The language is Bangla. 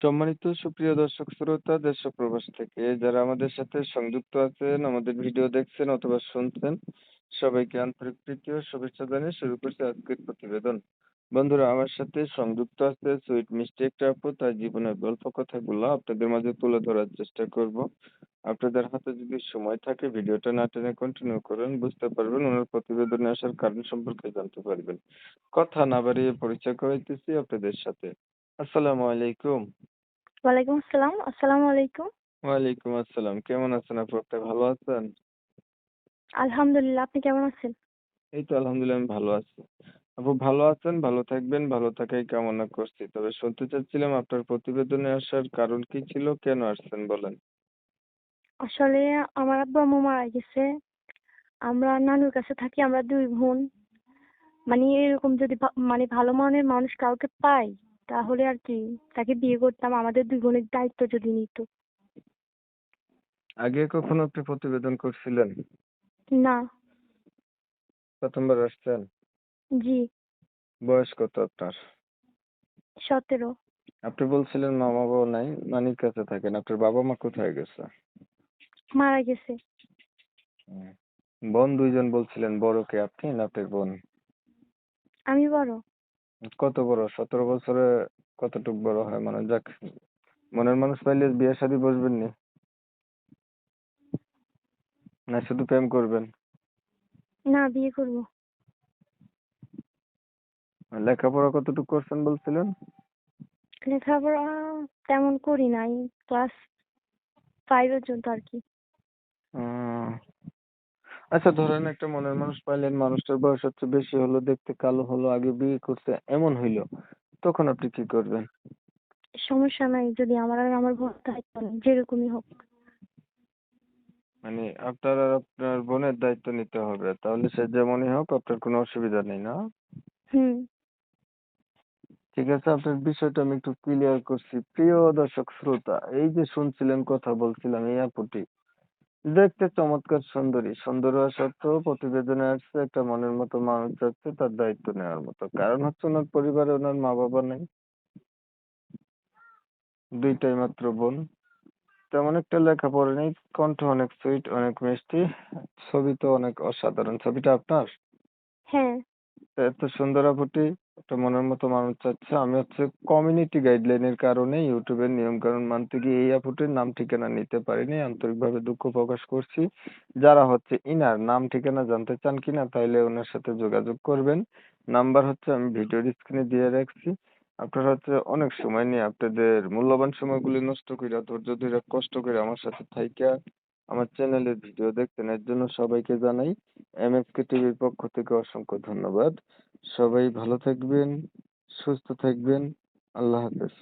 সম্মানিত সুপ্রিয় দর্শক শ্রোতা দেশ প্রবাস থেকে যারা আমাদের সাথে সংযুক্ত আছেন, আমাদের ভিডিও দেখছেন অথবা শুনছেন, সবাইকে আন্তরিক প্রীতি ও শুভেচ্ছা জানিয়ে শুরু করছি আজকের প্রতিবেদন। বন্ধুরা, আমার সাথে সংযুক্ত আছে সুইট মিষ্টি একটা আপু, তার জীবনের গল্প কথাগুলো আপনাদের মাঝে তুলে ধরার চেষ্টা করব। আপনাদের হাতে যদি সময় থাকে, ভিডিওটা না টেনে কন্টিনিউ করেন, বুঝতে পারবেন ওনার প্রতিবেদনে আসার কারণ সম্পর্কে জানতে পারবেন। কথা না বাড়িয়ে পরিচয় করাইতেছি আপনাদের সাথে। আসসালামু আলাইকুম। ওয়ালাইকুম আসসালাম। আসসালামু আলাইকুম। ওয়ালাইকুম আসসালাম। কেমন আছেন আপু? আপনি ভালো আছেন? আলহামদুলিল্লাহ আপনি কেমন আছেন? এই তো আলহামদুলিল্লাহ আমি ভালো আছি। আপু ভালো আছেন? ভালো থাকবেন ভালো থাকাই কামনা করছি। তবে শুনতে চাচ্ছিলাম আপনার প্রতিবেদনে আসার কারণ কি ছিল? কেন আসছেন বলেন? আসলে আমার আব্বা আম্মু মারা গেছে। আমরা নানুর কাছে থাকি আমরা দুই বোন। মানে এরকম যদি ভা- মানে ভালো মানের মানুষ কাউকে পাই তাহলে আর কি তাকে বিয়ে করতাম আমাদের দুই বোনের দায়িত্ব যদি নিত। আগে কখনো আপনি প্রতিবেদন করছিলেন? না। প্রথমবার আসছেন? জি। বয়স কত আপনার? সতেরো। আপনি বলছিলেন মামা বাবা নাই নানির কাছে থাকেন আপনার বাবা মা কোথায় গেছে? মারা গেছে। বোন দুইজন বলছিলেন বড় কে আপনি না আপনার বোন? আমি বড়। কত বড়? সতেরো বছরে কতটুক বড় হয়? মানে যাক মনের মানুষ পাইলে বিয়ে শাদী বসবেন নি। না শুধু প্রেম করবেন? না বিয়ে করব। লেখাপড়া কতটুক করছেন বলছিলেন? লেখাপড়া তেমন করি নাই। ক্লাস ফাইভ পর্যন্ত আর কি। আচ্ছা ধরেন একটা মনের মানুষ পাইলেন মানুষটার বয়স হচ্ছে বেশি হলো দেখতে কালো হলো আগে বিয়ে করছে এমন হইল তখন আপনি কি করবেন? সমস্যা নাই যদি আমার আর আমার বোন দায়িত্ব নেই যেরকমই হোক। মানে আপনার আর আপনার বোনের দায়িত্ব নিতে হবে তাহলে সে যেমনই হোক আপনার কোনো অসুবিধা নেই না? হুম। ঠিক আছে আপনার বিষয়টা আমি একটু ক্লিয়ার করছি। প্রিয় দর্শক শ্রোতা এই যে শুনছিলেন কথা বলছিলাম এই আপুটি দেখতে চমৎকার সুন্দরী। সুন্দর হওয়া সত্ত্বেও প্রতিবেদনে আসছে একটা মনের মতো মানুষ যাচ্ছে তার দায়িত্ব নেওয়ার মতো। কারণ হচ্ছে ওনার পরিবারে ওনার মা বাবা নেই। দুইটাই মাত্র বোন। তেমন একটা লেখাপড়া নেই কণ্ঠ অনেক সুইট অনেক মিষ্টি ছবি তো অনেক অসাধারণ। ছবিটা আপনার? হ্যাঁ। তা এত সুন্দর আপুটি। একটা মনের মতো মানুষ চাচ্ছে। আমি হচ্ছে কমিউনিটি গাইডলাইনের কারণে ইউটিউবের নিয়ম কানুন মানতে গিয়ে এই আপুটির নাম ঠিকানা নিতে পারিনি, আন্তরিকভাবে দুঃখ প্রকাশ করছি। যারা হচ্ছে ইনার নাম ঠিকানা জানতে চান কিনা, তাইলে ওনার সাথে যোগাযোগ করবেন। নাম্বার হচ্ছে আমি ভিডিওর স্ক্রিনে দিয়ে রাখছি। আপনারা হচ্ছে অনেক সময় নিয়ে আপনাদের মূল্যবান সময়গুলি নষ্ট করে ধৈর্য ধরে কষ্ট করে আমার সাথে থাইকা আমার চ্যানেলের ভিডিও দেখতেন, এর জন্য সবাইকে জানাই এমএসকে টিভির পক্ষ থেকে অসংখ্য ধন্যবাদ। সবাই ভালো থাকবেন, সুস্থ থাকবেন। আল্লাহ হাফেজ।